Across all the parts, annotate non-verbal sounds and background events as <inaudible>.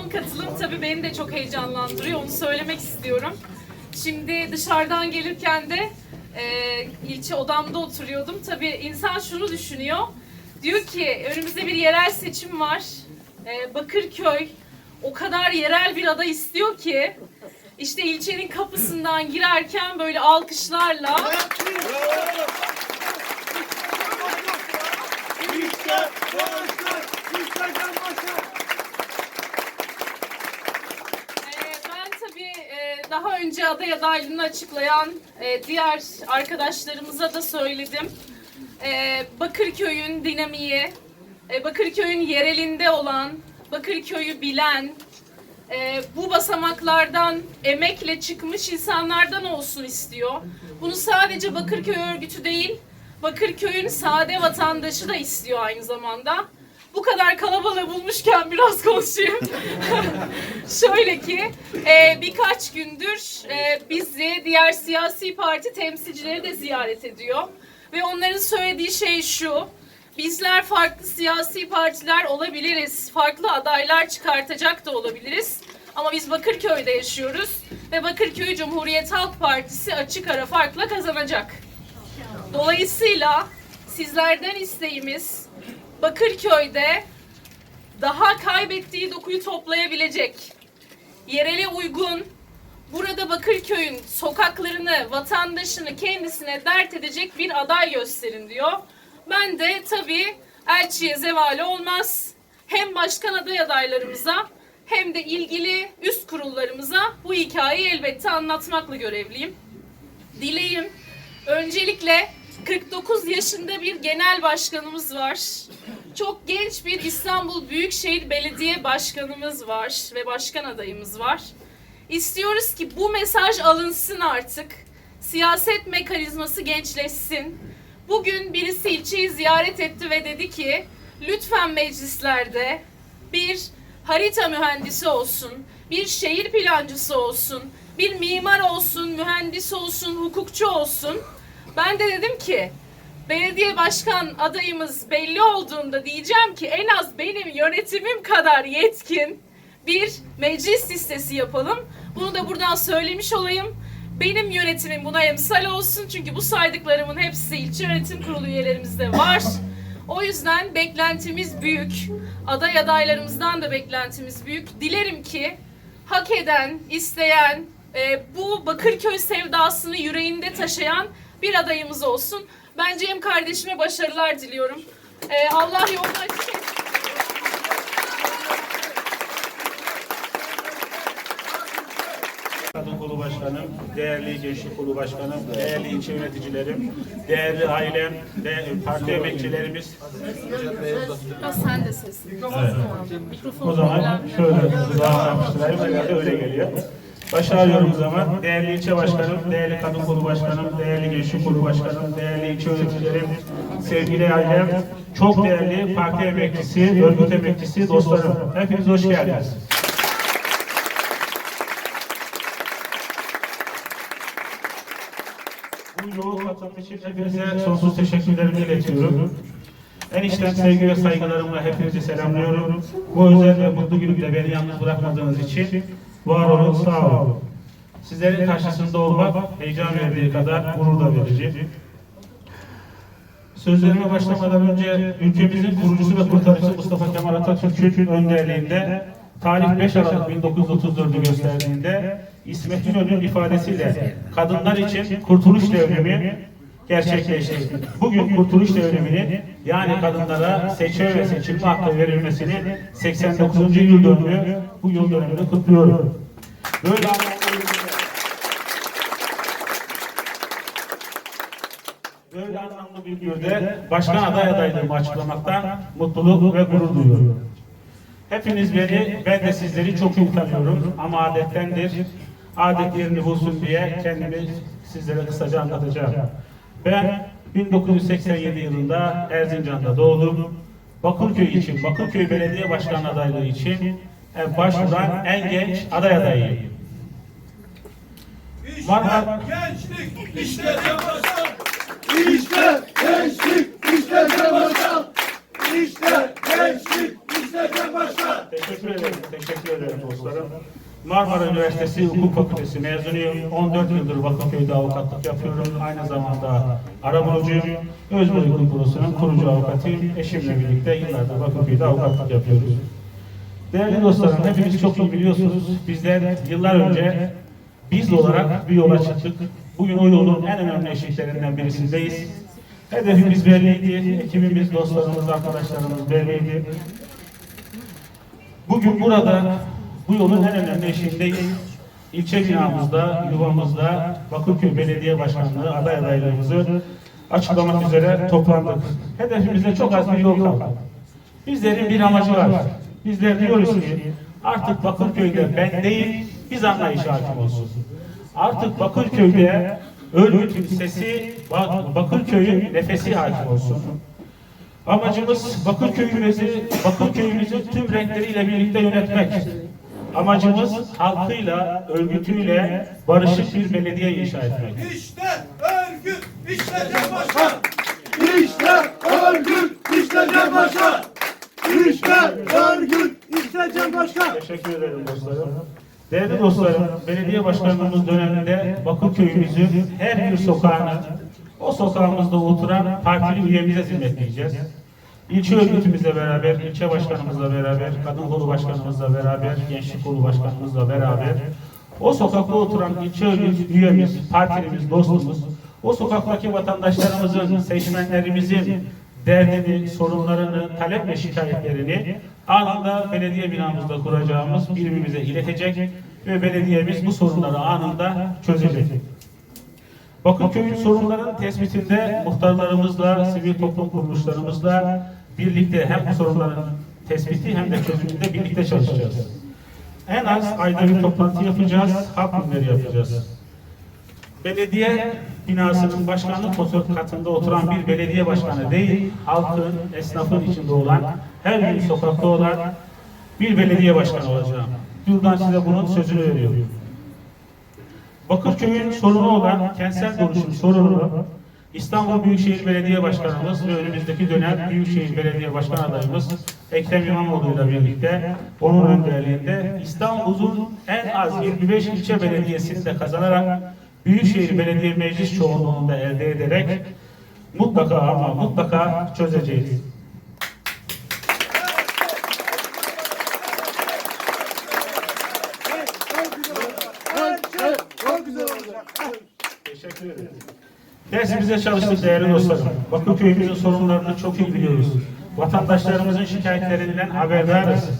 yoğun katılım tabii beni de çok heyecanlandırıyor. Onu söylemek istiyorum. Şimdi dışarıdan gelirken de e, ilçe odamda oturuyordum. Tabii insan şunu düşünüyor. Diyor ki önümüzde bir yerel seçim var. E, Bakırköy o kadar yerel bir aday istiyor ki işte ilçenin kapısından girerken böyle alkışlarla Ee, Ben tabii e, daha önce aday adaylığını açıklayan e, diğer arkadaşlarımıza da söyledim. E, Bakırköy'ün dinamiği, e, Bakırköy'ün yerelinde olan, Bakırköy'ü bilen, e, bu basamaklardan emekle çıkmış insanlardan olsun istiyor. Bunu sadece Bakırköy örgütü değil, Bakırköy'ün sade vatandaşı da istiyor aynı zamanda. Bu kadar kalabalığı bulmuşken biraz konuşayım. <laughs> Şöyle ki e, birkaç gündür e, bizi diğer siyasi parti temsilcileri de ziyaret ediyor. Ve onların söylediği şey şu. Bizler farklı siyasi partiler olabiliriz. Farklı adaylar çıkartacak da olabiliriz. Ama biz Bakırköy'de yaşıyoruz. Ve Bakırköy Cumhuriyet Halk Partisi açık ara farkla kazanacak. Dolayısıyla sizlerden isteğimiz Bakırköy'de daha kaybettiği dokuyu toplayabilecek, yerele uygun, burada Bakırköy'ün sokaklarını, vatandaşını kendisine dert edecek bir aday gösterin diyor. Ben de tabii elçiye zevali olmaz. Hem başkan aday adaylarımıza hem de ilgili üst kurullarımıza bu hikayeyi elbette anlatmakla görevliyim. Dileğim öncelikle 49 yaşında bir genel başkanımız var. Çok genç bir İstanbul Büyükşehir Belediye Başkanımız var ve başkan adayımız var. İstiyoruz ki bu mesaj alınsın artık. Siyaset mekanizması gençleşsin. Bugün birisi ilçeyi ziyaret etti ve dedi ki lütfen meclislerde bir harita mühendisi olsun, bir şehir plancısı olsun, bir mimar olsun, mühendis olsun, hukukçu olsun. Ben de dedim ki belediye başkan adayımız belli olduğunda diyeceğim ki en az benim yönetimim kadar yetkin bir meclis listesi yapalım. Bunu da buradan söylemiş olayım. Benim yönetimim buna emsal olsun çünkü bu saydıklarımın hepsi ilçe yönetim kurulu üyelerimizde var. O yüzden beklentimiz büyük. Aday adaylarımızdan da beklentimiz büyük. Dilerim ki hak eden, isteyen, e, bu Bakırköy sevdasını yüreğinde taşıyan bir adayımız olsun. Ben Cem kardeşime başarılar diliyorum. E, Allah yolunu açık etsin. Kadın Kolu Başkanım, değerli Gençlik Kolu Başkanım, değerli ilçe yöneticilerim, değerli ailem, de, parti emekçilerimiz. Ya sen de sesini. Mikrofonu O zaman şöyle daha yapıştırayım, öyle geliyor. Başarıyorum o zaman. Değerli ilçe başkanım, değerli kadın kolu başkanım, değerli gençlik kolu başkanım, değerli ilçe yöneticilerim, sevgili ailem, çok değerli parti emekçisi, örgüt emekçisi, dostlarım. Hepiniz hoş geldiniz. Bu yoğun katılım için hepinize sonsuz teşekkürlerimi iletiyorum. En içten sevgi ve saygılarımla hepinizi selamlıyorum. Bu özel ve mutlu günümde beni yalnız bırakmadığınız için var olun, sağ olun. Sizlerin karşısında olmak heyecan verdiği kadar gurur da verici. Sözlerime başlamadan önce ülkemizin kurucusu ve kurtarıcısı Mustafa Kemal Atatürk'ün önderliğinde tarih 5 Aralık 1934'ü gösterdiğinde İsmet İnönü'nün ifadesiyle kadınlar için kurtuluş devrimi gerçekleşti. Bugün kurtuluş devriminin yani kadınlara seçme ve seçilme hakkı verilmesinin 89. yıl dönümü bu yıl dönümünü kutluyorum. Böyle Böyle anlamlı bir günde başkan aday adaylığımı açıklamaktan mutluluk ve gurur duyuyorum. Hepiniz beni, ben de sizleri çok iyi tanıyorum ama adettendir. Adet yerini bulsun diye kendimi sizlere kısaca anlatacağım. Ben 1987 yılında Erzincan'da doğdum. Bakırköy için, Bakırköy Belediye Başkan adaylığı için başvuran en genç aday adayıyım. İşte Marmara- gençlik, işte Ramazan. İşte gençlik, işte Ramazan. İşte gençlik, İşte Başkan. Teşekkür ederim, teşekkür ederim dostlarım. Marmara Üniversitesi Hukuk Fakültesi mezunuyum. 14 yıldır Bakırköy'de avukatlık yapıyorum. Aynı zamanda arabulucuyum. Özgür Hukuk Bürosu'nun kurucu avukatıyım. Eşimle birlikte yıllardır Bakırköy'de avukatlık yapıyoruz. Değerli dostlarım, hepiniz çok iyi biliyorsunuz. Bizler yıllar önce biz olarak bir yola çıktık. Bugün o yolun en önemli eşiklerinden birisindeyiz. Hedefimiz belliydi, ekibimiz, dostlarımız, arkadaşlarımız belliydi. Bugün burada bu yolun en önemli eşiğindeyiz. İlçe binamızda, yuvamızda Bakırköy Belediye Başkanlığı aday adaylarımızı açıklamak üzere toplandık. Hedefimizde çok az bir yol kaldı. Bizlerin bir amacı var. Bizler diyoruz ki artık Bakırköy'de ben değil, biz anlayış hakim olsun. Artık Bakırköy'de örgütün sesi, Bak- Bakırköy'ün nefesi hakim olsun. Amacımız Bakırköy'ümüzü, Bakırköy'ümüzü tüm renkleriyle birlikte yönetmek. Amacımız halkıyla, örgütüyle barışık bir belediye inşa etmek. İşte örgüt. İşte Cem Başkan. İşte örgüt, işte Cem Başkan. İşte örgüt, işte Cem Başkan. Teşekkür ederim dostlarım. Değerli dostlarım, belediye başkanlığımız döneminde Bakırköy'ümüzün her bir sokağını, o sokağımızda oturan partili üyemize hizmetleyeceğiz. İlçe örgütümüzle beraber, ilçe başkanımızla beraber, kadın kolu başkanımızla beraber, gençlik kolu başkanımızla beraber, o sokakta oturan ilçe örgüt üyemiz, partilimiz, dostumuz, o sokaktaki vatandaşlarımızın, seçmenlerimizin derdini, sorunlarını, talep ve şikayetlerini anında belediye binamızda kuracağımız birimimize iletecek ve belediyemiz bu sorunları anında çözecek. Bakırköy'ün sorunların tespitinde muhtarlarımızla, sivil toplum kuruluşlarımızla birlikte hem bu sorunların tespiti hem de çözümünde birlikte çalışacağız. En az ayda bir toplantı yapacağız, halk günleri yapacağız. Belediye binasının başkanlık katında oturan bir belediye başkanı değil, halkın, esnafın içinde olan, her gün sokakta olan bir belediye başkanı olacağım. Buradan size bunun sözünü veriyorum. Bakırköy'ün sorunu olan kentsel dönüşüm sorununu İstanbul Büyükşehir Belediye Başkanımız ve önümüzdeki dönem Büyükşehir Belediye Başkan adayımız Ekrem İmamoğlu ile birlikte onun önderliğinde İstanbul'un en az 25 ilçe belediyesini de kazanarak Büyükşehir Belediye Meclis çoğunluğunu da elde ederek mutlaka ama mutlaka çözeceğiz. Teşekkür ederim. Dersimize çalıştık değerli dostlarım. Bakırköy'ümüzün sorunlarını çok iyi biliyoruz. Vatandaşlarımızın şikayetlerinden haberdarız.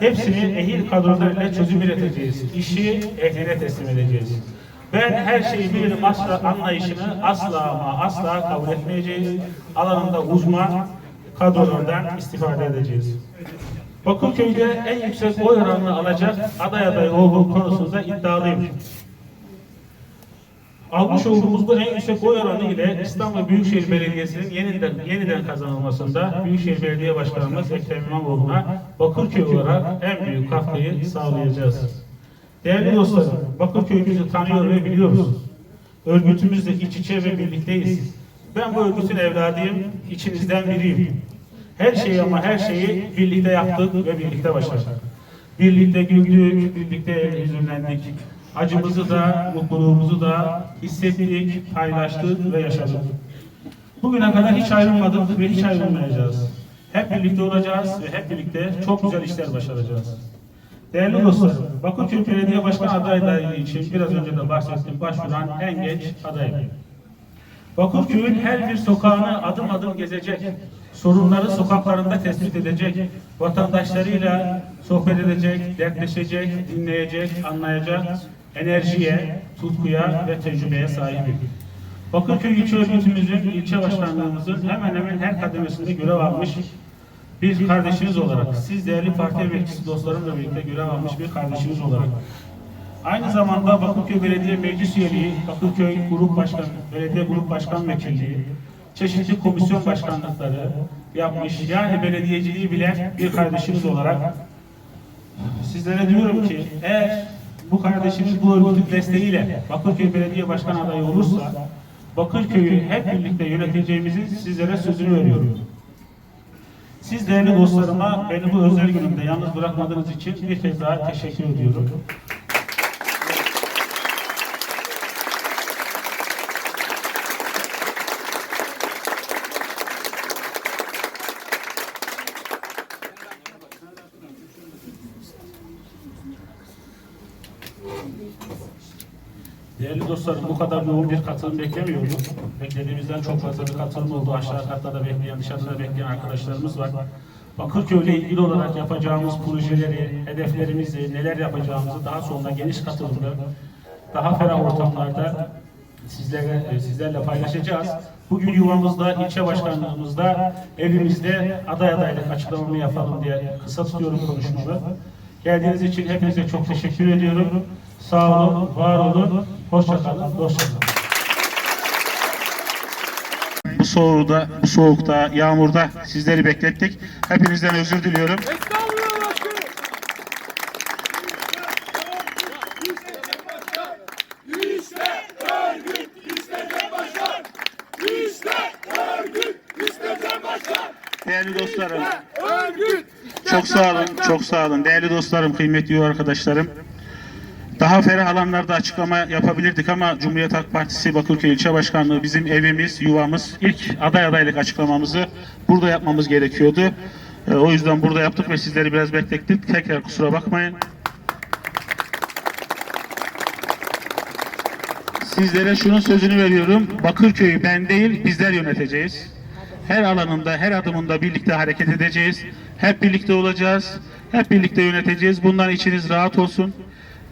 Hepsini ehil kadrolarıyla çözüm üreteceğiz. İşi ehline teslim edeceğiz. Ben her şeyi bilirim asla anlayışını asla ama asla kabul etmeyeceğiz. Alanında uzman kadrolardan istifade edeceğiz. Bakırköy'de en yüksek oy oranını alacak aday adayı olduğum konusunda iddialıyım. Almış olduğumuz bu en yüksek oy oranı ile İstanbul Büyükşehir Belediyesi'nin yeniden yeniden kazanılmasında Büyükşehir Belediye Başkanımız Ekrem İmamoğlu'na Bakırköy olarak en büyük katkıyı sağlayacağız. Değerli dostlarım, Bakırköy'ümüzü tanıyor ve biliyoruz. Örgütümüzle iç içe ve birlikteyiz. Ben bu örgütün evladıyım, içinizden biriyim. Her şeyi ama her şeyi birlikte yaptık ve birlikte başardık. Birlikte güldük, birlikte hüzünlendik. Acımızı da, mutluluğumuzu da hissettik, paylaştık ve yaşadık. Bugüne kadar hiç ayrılmadık ve hiç ayrılmayacağız. Hep birlikte olacağız ve hep birlikte çok güzel işler başaracağız. Değerli dostlarım, Bakırköy Belediye Başkan adaylığı için biraz önce de bahsettim, başvuran en genç adayım. Bakırköy'ün her bir sokağını adım adım gezecek, sorunları sokaklarında tespit edecek, vatandaşlarıyla sohbet edecek, dertleşecek, dinleyecek, anlayacak, enerjiye, tutkuya ve tecrübeye sahibim. Bakırköy İlçe Örgütümüzün, ilçe başkanlığımızın hemen hemen her kademesinde görev almış bir kardeşiniz olarak, siz değerli parti emekçisi dostlarımla birlikte görev almış bir kardeşiniz olarak, Aynı zamanda Bakırköy Belediye Meclis Üyeliği, Bakırköy Grup Başkan, Belediye Grup Başkan Vekilliği, çeşitli komisyon başkanlıkları yapmış, yani belediyeciliği bilen bir kardeşiniz olarak sizlere diyorum ki eğer bu kardeşiniz bu örgütün desteğiyle Bakırköy Belediye Başkan adayı olursa Bakırköy'ü hep birlikte yöneteceğimizi sizlere sözünü veriyorum. Siz değerli dostlarıma beni bu özel günümde yalnız bırakmadığınız için bir kez daha teşekkür ediyorum. Değerli dostlarım bu kadar yoğun bir katılım beklemiyordum. Beklediğimizden çok fazla bir katılım oldu. Aşağı katta da bekleyen, dışarıda da bekleyen arkadaşlarımız var. Bakırköy ile ilgili olarak yapacağımız projeleri, hedeflerimizi, neler yapacağımızı daha sonra geniş katılımda, daha ferah ortamlarda sizlere, e, sizlerle paylaşacağız. Bugün yuvamızda, ilçe başkanlığımızda, evimizde aday adaylık açıklamamı yapalım diye kısa tutuyorum konuşmamı. Geldiğiniz için hepinize çok teşekkür ediyorum. Sağ olun, var olun, hoşça kalın, dostça kalın. Bu soğukta, bu soğukta, yağmurda sizleri beklettik. Hepinizden özür diliyorum. İşte örgüt, işte Cem Başkan. İşte örgüt, işte Cem Başkan. Değerli dostlarım, Örgüt. Çok sağ olun, çok sağ olun. Değerli dostlarım, kıymetli arkadaşlarım. Daha ferah alanlarda açıklama yapabilirdik ama Cumhuriyet Halk Partisi Bakırköy İlçe Başkanlığı bizim evimiz, yuvamız. İlk aday adaylık açıklamamızı burada yapmamız gerekiyordu. Ee, O yüzden burada yaptık ve sizleri biraz beklettik. Tekrar kusura bakmayın. Sizlere şunun sözünü veriyorum. Bakırköy'ü ben değil bizler yöneteceğiz. Her alanında, her adımında birlikte hareket edeceğiz. Hep birlikte olacağız. Hep birlikte yöneteceğiz. Bundan içiniz rahat olsun.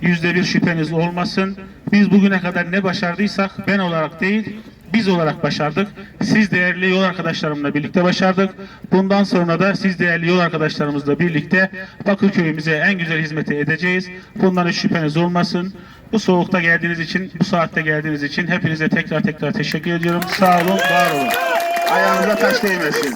Yüzde bir şüpheniz olmasın. Biz bugüne kadar ne başardıysak ben olarak değil, biz olarak başardık. Siz değerli yol arkadaşlarımla birlikte başardık. Bundan sonra da siz değerli yol arkadaşlarımızla birlikte Bakırköy'ümüze en güzel hizmeti edeceğiz. Bundan hiç şüpheniz olmasın. Bu soğukta geldiğiniz için, bu saatte geldiğiniz için hepinize tekrar tekrar teşekkür ediyorum. Sağ olun, var olun. Ayağınıza taş değmesin.